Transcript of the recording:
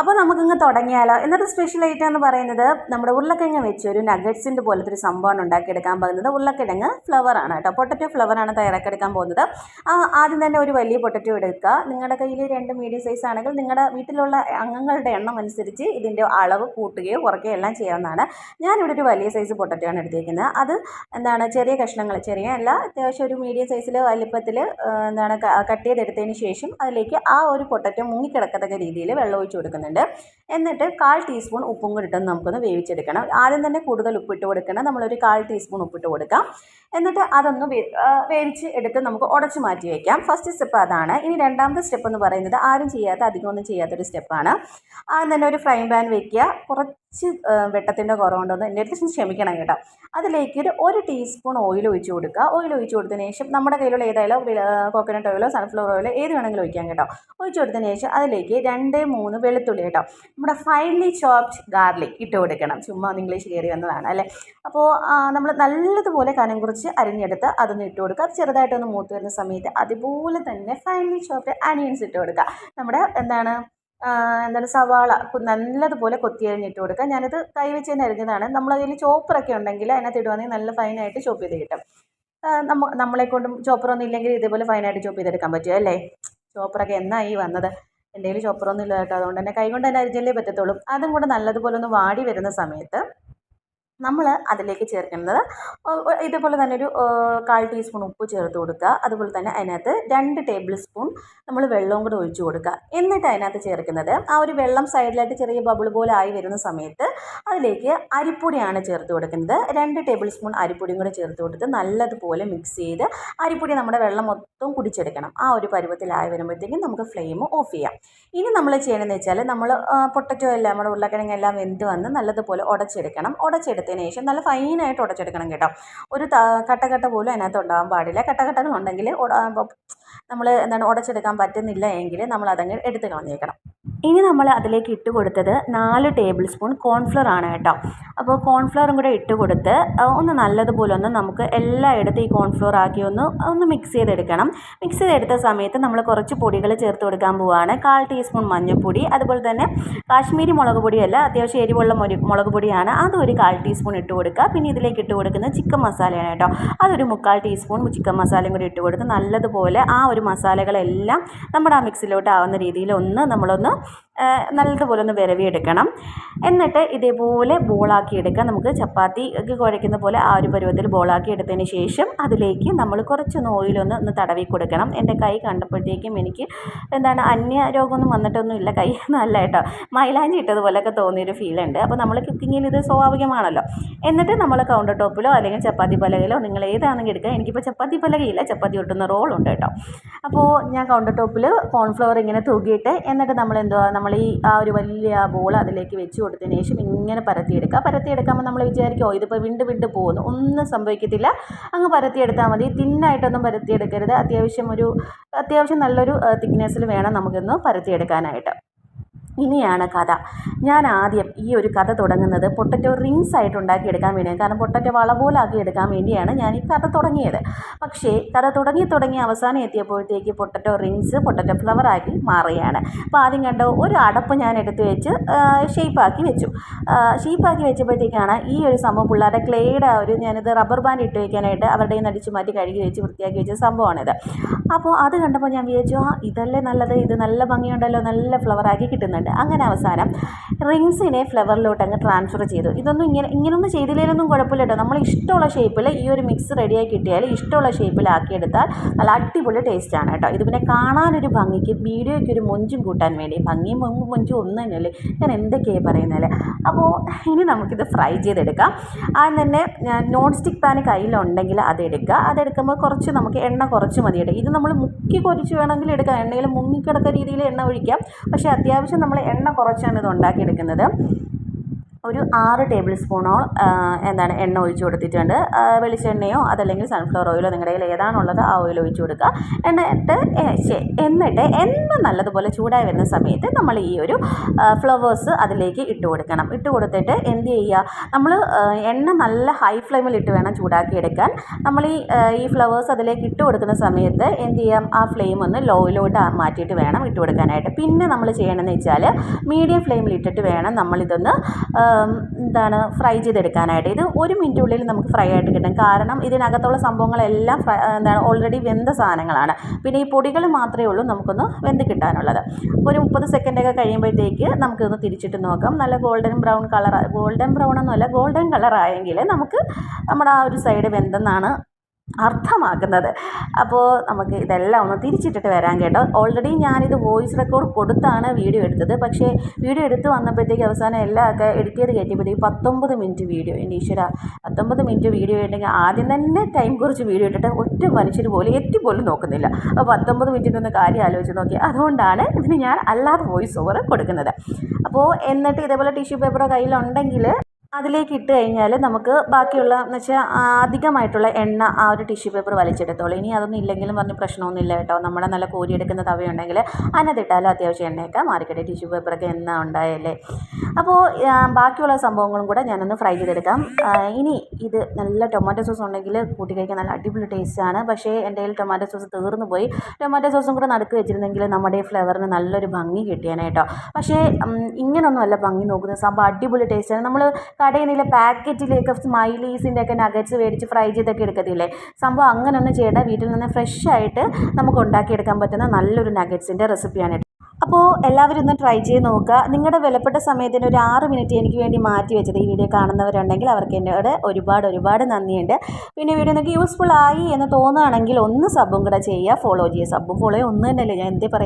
അപ്പോൾ നമുക്കിങ്ങ് തുടങ്ങിയാലോ. എന്നിട്ട് സ്പെഷ്യൽ ഐറ്റം എന്ന് പറയുന്നത് നമ്മുടെ ഉരുളക്കിഴങ്ങ് വെച്ച് ഒരു നഗറ്റ്സിന്റെ പോലത്തെ ഒരു സംഭവമാണ് ഉണ്ടാക്കിയെടുക്കാൻ പോകുന്നത്. ഉരുളക്കിഴങ്ങ് ഫ്ലവർ ആണ് കേട്ടോ. പൊട്ടറ്റോ ഫ്ലവറാണ് തയ്യാറാക്കിയെടുക്കാൻ പോകുന്നത്. ആദ്യം തന്നെ ഒരു വലിയ പൊട്ടറ്റോ എടുക്കുക. നിങ്ങളുടെ കയ്യിൽ രണ്ട് മീഡിയം സൈസ് ആണെങ്കിൽ നിങ്ങളുടെ വീട്ടിലുള്ള അംഗങ്ങളുടെ എണ്ണം അനുസരിച്ച് ഇതിന്റെ അളവ് കൂട്ടുകയോ കുറയ്ക്കുകയോ എല്ലാം ചെയ്യാവുന്നതാണ്. ഞാനിവിടെ ഒരു വലിയ സൈസ് പൊട്ടറ്റോ ആണ് എടുത്തിരിക്കുന്നത്. അത് എന്താണ് ചെറിയ കഷ്ണങ്ങൾ ചെറിയ അല്ല അത്യാവശ്യം ഒരു മീഡിയം സൈസിൽ വലിപ്പത്തിൽ എന്താണ് കട്ട് ചെയ്തെടുത്തതിന് ശേഷം അതിലേക്ക് ആ ഒരു പൊട്ടറ്റോ മുങ്ങിക്കിടക്കത്തക്ക രീതിയിൽ വെള്ളം ഒഴിച്ച് കൊടുക്കുന്നുണ്ട് എന്നിട്ട് കാൽ ടീസ്പൂൺ ഉപ്പും കൂടി ഇട്ടൊന്ന് നമുക്കൊന്ന് വേവിച്ചെടുക്കണം. ആദ്യം തന്നെ കൂടുതൽ ഉപ്പിട്ട് കൊടുക്കണം. നമ്മളൊരു കാൽ ടീസ്പൂൺ ഉപ്പിട്ട് കൊടുക്കാം. എന്നിട്ട് അതൊന്ന് വേവിച്ച് എടുത്ത് നമുക്ക് ഉടച്ച് മാറ്റി വയ്ക്കാം ഫസ്റ്റ് സ്റ്റെപ്പ് അതാണ്. ഇനി രണ്ടാമത്തെ സ്റ്റെപ്പ് എന്ന് പറയുന്നത് ആരും ചെയ്യാത്ത അധികമൊന്നും ചെയ്യാത്തൊരു സ്റ്റെപ്പാണ് ആദ്യം തന്നെ ഒരു ഫ്രൈ പാൻ വയ്ക്കുക കുറച്ച് വെട്ടത്തിന്റെ കുറവുണ്ടെന്ന് എന്റെ അടുത്ത് ക്ഷമിക്കണം കേട്ടോ. അതിലേക്ക് ഒരു ഒരു ടീസ്പൂൺ ഓയിൽ ഒഴിച്ച് കൊടുക്കുക. ഓയിൽ ഒഴിച്ച് കൊടുത്തതിന് ശേഷം നമ്മുടെ കയ്യിലുള്ള ഏതായാലും കോക്കനട്ട് ഓയിലോ സൺഫ്ലവർ ഓയിലോ ഏത് വേണമെങ്കിലും ഒഴിക്കാം കേട്ടോ. ഒഴിച്ച് കൊടുത്തതിന് ശേഷം അതിലേക്ക് രണ്ട് മൂന്ന് വെളുത്തുള്ളി കേട്ടോ. നമ്മുടെ ഫൈൻലി ചോപ്ഡ് ഗാർലിക് ഇട്ട് കൊടുക്കണം. ചുമ്മാ ഇംഗ്ലീഷ് കയറി വന്നതാണ് അല്ലേ? അപ്പോൾ നമ്മൾ നല്ലതുപോലെ കനം കുറിച്ച് അരിഞ്ഞെടുത്ത് അതൊന്ന് ഇട്ട് കൊടുക്കുക. അത് ചെറുതായിട്ടൊന്ന് മൂത്ത് വരുന്ന സമയത്ത് അതുപോലെ തന്നെ ഫൈൻലി ചോപ്ഡ് അനിയൻസ് ഇട്ട് കൊടുക്കുക. നമ്മുടെ എന്താണ് എന്താണ് സവാള നല്ലതുപോലെ കൊത്തി അരിഞ്ഞിട്ട് കൊടുക്കുക. ഞാനിത് കൈ വെച്ച് തന്നെ അരിഞ്ഞതാണ്. നമ്മൾ അതിൽ ചോപ്പറൊക്കെ ഉണ്ടെങ്കിൽ അതിനകത്ത് ഇടുവാണെങ്കിൽ നല്ല ഫൈനായിട്ട് ചോപ്പ് ചെയ്ത് കിട്ടും. നമ്മ നമ്മളെ കൊണ്ടും ചോപ്പറൊന്നും ഇല്ലെങ്കിൽ ഇതേപോലെ ഫൈനായിട്ട് ചോപ്പ് ചെയ്തെടുക്കാൻ പറ്റും അല്ലേ? ചോപ്പറൊക്കെ എന്നായി വന്നത്? എന്റെ കയ്യിൽ ചോപ്പറൊന്നും ഇല്ല കേട്ടോ അതുകൊണ്ട് തന്നെ കൈ കൊണ്ട് തന്നെ അരിഞ്ഞല്ലേ പറ്റത്തുള്ളൂ. അതും കൂടെ നല്ലതുപോലെ ഒന്ന് വാടി വരുന്ന സമയത്ത് നമ്മൾ അതിലേക്ക് ചേർക്കുന്നത്. ഇതേപോലെ തന്നെ ഒരു കാൽ ടീസ്പൂൺ ഉപ്പ് ചേർത്ത് കൊടുക്കുക. അതുപോലെ തന്നെ അതിനകത്ത് രണ്ട് ടേബിൾ സ്പൂൺ നമ്മൾ വെള്ളവും കൂടെ ഒഴിച്ചു കൊടുക്കുക. എന്നിട്ട് അതിനകത്ത് ചേർക്കുന്നത് ആ ഒരു വെള്ളം സൈഡിലായിട്ട് ചെറിയ ബബിൾ പോലെ ആയി വരുന്ന സമയത്ത് അതിലേക്ക് അരിപ്പൊടിയാണ് ചേർത്ത് കൊടുക്കുന്നത്. രണ്ട് ടേബിൾ സ്പൂൺ അരിപ്പൊടിയും കൂടെ ചേർത്ത് കൊടുത്ത് നല്ലതുപോലെ മിക്സ് ചെയ്ത് അരിപ്പൊടി നമ്മുടെ വെള്ളം മൊത്തം കുടിച്ചെടുക്കണം. ആ ഒരു പരുവത്തിലായി വരുമ്പോഴത്തേക്കും നമുക്ക് ഫ്ലെയിം ഓഫ് ചെയ്യാം. ഇനി നമ്മൾ ചെയ്യണമെന്ന് വെച്ചാൽ നമ്മൾ പൊട്ടറ്റോ എല്ലാം നമ്മുടെ ഉരുളക്കിഴങ്ങെല്ലാം വെന്ത് വന്ന് നല്ലതുപോലെ ഉടച്ചെടുക്കണം. ഉടച്ചെടുത്തതിന് ശേഷം നല്ല ഫൈനായിട്ട് ഉടച്ചെടുക്കണം കേട്ടോ. ഒരു കട്ടകട്ട പോലും അതിനകത്ത് ഉണ്ടാകാൻ പാടില്ല. കട്ടകട്ടകൾ ഉണ്ടെങ്കിൽ നമ്മൾ എന്താണ് ഉടച്ചെടുക്കാൻ പറ്റുന്നില്ല എങ്കിൽ നമ്മൾ അതങ്ങ് എടുത്ത് കളഞ്ഞേക്കണം. ഇനി നമ്മൾ അതിലേക്ക് ഇട്ട് കൊടുത്തത് നാല് ടേബിൾ സ്പൂൺ കോൺഫ്ലവർ ആണ് കേട്ടോ. അപ്പോൾ കോൺഫ്ലവറും കൂടെ ഇട്ട് കൊടുത്ത് ഒന്ന് നല്ലതുപോലെ ഒന്ന് നമുക്ക് എല്ലായിടത്തും ഈ കോൺഫ്ലവർ ആക്കി ഒന്ന് ഒന്ന് മിക്സ് ചെയ്തെടുക്കണം. മിക്സ് ചെയ്തെടുത്ത സമയത്ത് നമ്മൾ കുറച്ച് പൊടികൾ ചേർത്ത് കൊടുക്കാൻ പോവുകയാണ് കാൽ ടീസ്പൂൺ മഞ്ഞൾപ്പൊടി അതുപോലെ തന്നെ കാശ്മീരി മുളക് പൊടിയല്ല അത്യാവശ്യം എരിവുള്ള മൊരു മുളക് പൊടിയാണ്. അതും ഒരു കാൽ ടീസ്പൂൺ ഇട്ട് കൊടുക്കുക. പിന്നെ ഇതിലേക്ക് ഇട്ട് കൊടുക്കുന്നത് ചിക്കൻ മസാലയാണ് കേട്ടോ. അതൊരു മുക്കാൽ ടീസ്പൂൺ ചിക്കൻ മസാലയും കൂടി ഇട്ട് കൊടുത്ത് നല്ലതുപോലെ ആ ഒരു മസാലകളെല്ലാം നമ്മുടെ ആ മിക്സിലോട്ട് ആവുന്ന രീതിയിൽ ഒന്ന് നമ്മളൊന്ന് നല്ലതുപോലെ ഒന്ന് വിരവിയെടുക്കണം. എന്നിട്ട് ഇതേപോലെ ബോളാക്കി എടുക്കാം നമുക്ക് ചപ്പാത്തി ഒക്കെ കുഴയ്ക്കുന്ന പോലെ ആ ഒരു പരുവത്തിൽ ബോളാക്കി എടുത്തതിന് ശേഷം അതിലേക്ക് നമ്മൾ കുറച്ചൊന്ന് ഓയിലൊന്ന് ഒന്ന് തടവി കൊടുക്കണം. എന്റെ കൈ കണ്ടപ്പോഴത്തേക്കും എനിക്ക് എന്താണ് അന്യ രോഗമൊന്നും വന്നിട്ടൊന്നും ഇല്ല കൈ നല്ല കേട്ടോ മൈലാഞ്ചി ഇട്ടതുപോലെയൊക്കെ തോന്നിയൊരു ഫീലുണ്ട് അപ്പോൾ നമ്മൾ കുക്കിങ്ങിൽ ഇത് സ്വാഭാവികമാണല്ലോ. എന്നിട്ട് നമ്മൾ കൗണ്ടർ ടോപ്പിലോ അല്ലെങ്കിൽ ചപ്പാത്തി പലകയിലോ നിങ്ങൾ ഏതാണെങ്കിൽ എടുക്കുക. എനിക്കിപ്പോൾ ചപ്പാത്തി പലകയില്ല ചപ്പാത്തി ഒട്ടുന്ന റോളുണ്ട് കേട്ടോ. അപ്പോൾ ഞാൻ കൗണ്ടർ ടോപ്പിൽ കോൺഫ്ലവർ ഇങ്ങനെ തൂക്കിയിട്ട് എന്നിട്ട് നമ്മൾ എന്തുവാ നമ്മൾ ഈ ആ ഒരു വലിയ ബോൾ അതിലേക്ക് വെച്ച് കൊടുത്തതിന് ശേഷം ഇങ്ങനെ പരത്തിയെടുക്കുക. പരത്തിയെടുക്കുമ്പോൾ നമ്മൾ വിചാരിക്കും ഓ ഇതിപ്പോൾ വിണ്ട് വിണ്ട് പോകുന്നു. ഒന്നും സംഭവിക്കത്തില്ല. അങ്ങ് പരത്തിയെടുത്താൽ മതി. തിന്നായിട്ടൊന്നും പരത്തിയെടുക്കരുത്. അത്യാവശ്യം ഒരു അത്യാവശ്യം നല്ലൊരു തിക്നെസ്സിൽ വേണം നമുക്കിന്ന് പരത്തിയെടുക്കാനായിട്ട്. ഇനിയാണ് കഥ. ഞാൻ ആദ്യം ഈ ഒരു കഥ തുടങ്ങുന്നത് പൊട്ടറ്റോ റിങ്സ് ആയിട്ട് ഉണ്ടാക്കിയെടുക്കാൻ വേണ്ടിയാണ്. കാരണം പൊട്ടറ്റോ വള പോലാക്കി എടുക്കാൻ വേണ്ടിയാണ് ഞാൻ ഈ കഥ തുടങ്ങിയത്. പക്ഷേ കഥ തുടങ്ങി തുടങ്ങി അവസാനം എത്തിയപ്പോഴത്തേക്ക് പൊട്ടറ്റോ റിങ്സ് പൊട്ടറ്റോ ഫ്ലവറാക്കി മാറുകയാണ്. അപ്പോൾ ആദ്യം കണ്ടോ ഒരു അടപ്പ് ഞാൻ എടുത്ത് വെച്ച് ഷേപ്പാക്കി വെച്ചു. ഷേപ്പാക്കി വെച്ചപ്പോഴത്തേക്കാണ് ഈ ഒരു സംഭവം പിള്ളേരുടെ ക്ലേയുടെ ഒരു ഞാനിത് റബ്ബർ ബാൻഡ് ഇട്ട് വയ്ക്കാനായിട്ട് അവരുടെ നിന്ന് മാറ്റി കഴുകി വെച്ച് വൃത്തിയാക്കി വെച്ച സംഭവമാണിത്. അപ്പോൾ അത് കണ്ടപ്പോൾ ഞാൻ വിചാരിച്ചു ആ ഇതല്ലേ നല്ലത്? ഇത് നല്ല ഭംഗിയുണ്ടല്ലോ നല്ല ഫ്ലവറാക്കി കിട്ടുന്നുണ്ട്. അങ്ങനെ അവസാനം റിങ്സിനെ ഫ്ലവറിലോട്ട് അങ്ങ് ട്രാൻസ്ഫർ ചെയ്തു. ഇതൊന്നും ഇങ്ങനെ ഇങ്ങനൊന്നും ചെയ്തില്ലെങ്കിലൊന്നും കുഴപ്പമില്ല കേട്ടോ നമ്മൾ ഇഷ്ടമുള്ള ഷേപ്പിൽ ഈ ഒരു മിക്സ് റെഡിയായി കിട്ടിയാൽ ഇഷ്ടമുള്ള ഷേപ്പിലാക്കിയെടുത്താൽ നല്ല അടിപൊളി ടേസ്റ്റാണ് കേട്ടോ. ഇത് പിന്നെ കാണാനൊരു ഭംഗിക്ക് വീഡിയോയ്ക്ക് ഒരു മൊഞ്ചും കൂട്ടാൻ വേണ്ടി ഭംഗിയും മൊഞ്ചും മൊഞ്ചും ഒന്നും തന്നെയല്ലേ ഞാൻ എന്തൊക്കെയാണ് പറയുന്നത് അപ്പോൾ ഇനി നമുക്കിത് ഫ്രൈ ചെയ്തെടുക്കാം. ആദ്യം തന്നെ നോൺ സ്റ്റിക്ക് പാൻ കയ്യിലുണ്ടെങ്കിൽ അതെടുക്കുക. അതെടുക്കുമ്പോൾ കുറച്ച് നമുക്ക് എണ്ണ കുറച്ച് മതി കേട്ടോ. ഇത് നമ്മൾ മുക്കി കുറച്ച് വേണമെങ്കിൽ എടുക്കാം. എണ്ണയിൽ മുങ്ങിക്കിടക്ക രീതിയിൽ എണ്ണ ഒഴിക്കാം. പക്ഷേ അത്യാവശ്യം നമ്മൾ എണ്ണ കുറച്ചാണ് ഇത് ഉണ്ടാക്കിയെടുക്കുന്നത്. ഒരു ആറ് ടേബിൾ സ്പൂണോ എന്താണ് എണ്ണ ഒഴിച്ച് കൊടുത്തിട്ടുണ്ട്. വെളിച്ചെണ്ണയോ അതല്ലെങ്കിൽ സൺഫ്ലവർ ഓയിലോ നിങ്ങളുടെ കയ്യിൽ ഏതാണുള്ളത് ആ ഓയിൽ ഒഴിച്ച് കൊടുക്കുക. എന്നിട്ട് എന്നിട്ട് എണ്ണ നല്ലതുപോലെ ചൂടായി വരുന്ന സമയത്ത് നമ്മൾ ഈ ഒരു ഫ്ലവേഴ്സ് അതിലേക്ക് ഇട്ട് കൊടുക്കണം. ഇട്ട് കൊടുത്തിട്ട് എന്ത് ചെയ്യുക? നമ്മൾ എണ്ണ നല്ല ഹൈ ഫ്ലെയിമിൽ ഇട്ട് വേണം ചൂടാക്കി എടുക്കാൻ. നമ്മൾ ഈ ഈ ഫ്ലവേഴ്സ് അതിലേക്ക് ഇട്ട് കൊടുക്കുന്ന സമയത്ത് എന്ത് ചെയ്യാം? ആ ഫ്ലെയിം ഒന്ന് ലോയിലോട്ട് മാറ്റിയിട്ട് വേണം ഇട്ട് കൊടുക്കാനായിട്ട്. പിന്നെ നമ്മൾ ചെയ്യണമെന്ന് വെച്ചാൽ മീഡിയം ഫ്ലെയിമിൽ ഇട്ടിട്ട് വേണം നമ്മളിതൊന്ന് എന്താണ് ഫ്രൈ ചെയ്തെടുക്കാനായിട്ട്. ഇത് ഒരു മിനിറ്റുള്ളിൽ നമുക്ക് ഫ്രൈ ആയിട്ട് കിട്ടും. കാരണം ഇതിനകത്തുള്ള സംഭവങ്ങളെല്ലാം എന്താണ് ഓൾറെഡി വെന്ത സാധനങ്ങളാണ്. പിന്നെ ഈ പൊടികൾ മാത്രമേ ഉള്ളൂ നമുക്കൊന്ന് വെന്ത് കിട്ടാനുള്ളത്. ഒരു മുപ്പത് സെക്കൻഡൊക്കെ കഴിയുമ്പോഴത്തേക്ക് നമുക്കൊന്ന് തിരിച്ചിട്ട് നോക്കാം. നല്ല golden brown colour golden brown എന്നല്ല ഗോൾഡൻ കളറായെങ്കിൽ നമുക്ക് നമ്മുടെ ആ ഒരു സൈഡ് വെന്തെന്നാണ് അർത്ഥമാക്കുന്നത്. അപ്പോൾ നമുക്ക് ഇതെല്ലാം ഒന്ന് തിരിച്ചിട്ടിട്ട് വരാൻ കേട്ടോ. ഓൾറെഡി ഞാനിത് വോയിസ് റെക്കോർഡ് കൊടുത്താണ് വീഡിയോ എടുത്തത്. പക്ഷേ വീഡിയോ എടുത്ത് വന്നപ്പോഴത്തേക്ക് അവസാനം എല്ലാം ഒക്കെ എഡിറ്റ് ചെയ്ത് കയറ്റിയപ്പോഴത്തേക്ക് പത്തൊമ്പത് മിനിറ്റ് വീഡിയോ എന്റെ ഈശ്വര പത്തൊമ്പത് മിനിറ്റ് വീഡിയോ ഉണ്ടെങ്കിൽ ആദ്യം തന്നെ ടൈം കുറച്ച് വീഡിയോ ഇട്ടിട്ട് ഒറ്റ മനുഷ്യർ പോലും എത്തി പോലും നോക്കുന്നില്ല. അപ്പോൾ പത്തൊമ്പത് മിനിറ്റിന്റെ ഒന്ന് കാര്യം ആലോചിച്ച് നോക്കി. അതുകൊണ്ടാണ് ഇതിന് ഞാൻ അല്ലാതെ വോയിസ് ഓവർ കൊടുക്കുന്നത്. അപ്പോൾ എന്നിട്ട് ഇതേപോലെ ടിഷ്യൂ പേപ്പറോ കയ്യിലുണ്ടെങ്കിൽ അതിലേക്ക് ഇട്ട് കഴിഞ്ഞാൽ നമുക്ക് ബാക്കിയുള്ള എന്ന് വെച്ചാൽ അധികമായിട്ടുള്ള എണ്ണ ആ ഒരു ടിഷ്യൂ പേപ്പർ വലിച്ചെടുത്തോളൂ. ഇനി അതൊന്നും ഇല്ലെങ്കിലും പറഞ്ഞ് പ്രശ്നമൊന്നുമില്ല കേട്ടോ. നമ്മുടെ നല്ല കോരി കോരിയെടുക്കുന്ന തവയുണ്ടെങ്കിൽ അതിനകത്തിട്ടാലും അത്യാവശ്യം എണ്ണയൊക്കെ മാറിക്കട്ടെ. ടിഷ്യൂ പേപ്പറൊക്കെ എണ്ണ ഉണ്ടായല്ലേ. അപ്പോൾ ബാക്കിയുള്ള സംഭവങ്ങളും കൂടെ ഞാനൊന്ന് ഫ്രൈ ചെയ്തെടുക്കാം. ഇനി ഇത് നല്ല ടൊമാറ്റോ സോസ് ഉണ്ടെങ്കിൽ കൂട്ടി കഴിക്കാൻ നല്ല അടിപൊളി ടേസ്റ്റാണ് പക്ഷേ എന്റെ കയ്യിൽ ടൊമാറ്റോ സോസ് തീർന്നു പോയി. ടൊമാറ്റോ സോസും കൂടെ നടുക്ക് വെച്ചിരുന്നെങ്കിൽ നമ്മുടെ ഈ ഫ്ലേവറിന് നല്ലൊരു ഭംഗി കിട്ടിയേനേട്ടോ പക്ഷേ ഇങ്ങനൊന്നുമല്ല ഭംഗി നോക്കുന്നത്. സംഭവം അടിപൊളി ടേസ്റ്റാണ് നമ്മൾ കടയിൽ പാക്കറ്റിലേക്ക് സ്മൈലീസിന്റെ ഒക്കെ നഗറ്റ്സ് മേടിച്ച് ഫ്രൈ ചെയ്തൊക്കെ എടുക്കത്തില്ലേ? സംഭവം അങ്ങനെയൊന്നും ചെയ്യേണ്ട. വീട്ടിൽ നിന്ന് ഫ്രഷ് ആയിട്ട് നമുക്ക് ഉണ്ടാക്കിയെടുക്കാൻ പറ്റുന്ന നല്ലൊരു നഗറ്റ്സിന്റെ റെസിപ്പിയാണ് അപ്പോൾ എല്ലാവരും ഒന്ന് ട്രൈ ചെയ്ത് നോക്കുക. നിങ്ങളുടെ വിലപ്പെട്ട സമയത്തിന് ഒരു ആറ് മിനിറ്റ് എനിക്ക് വേണ്ടി മാറ്റി വെച്ചത് ഈ വീഡിയോ കാണുന്നവരുണ്ടെങ്കിൽ അവർക്ക് എന്നോട് ഒരുപാട് ഒരുപാട് നന്ദിയുണ്ട്. പിന്നെ വീഡിയോ നിങ്ങൾക്ക് യൂസ്ഫുൾ ആയി എന്ന് തോന്നുകയാണെങ്കിൽ ഒന്ന് സബും കൂടെ ചെയ്യുക. ഫോളോ ചെയ്യുക. സബും ഫോളോ ഒന്ന് തന്നെയല്ലേ? ഞാൻ എന്തേ പറയുന്നത്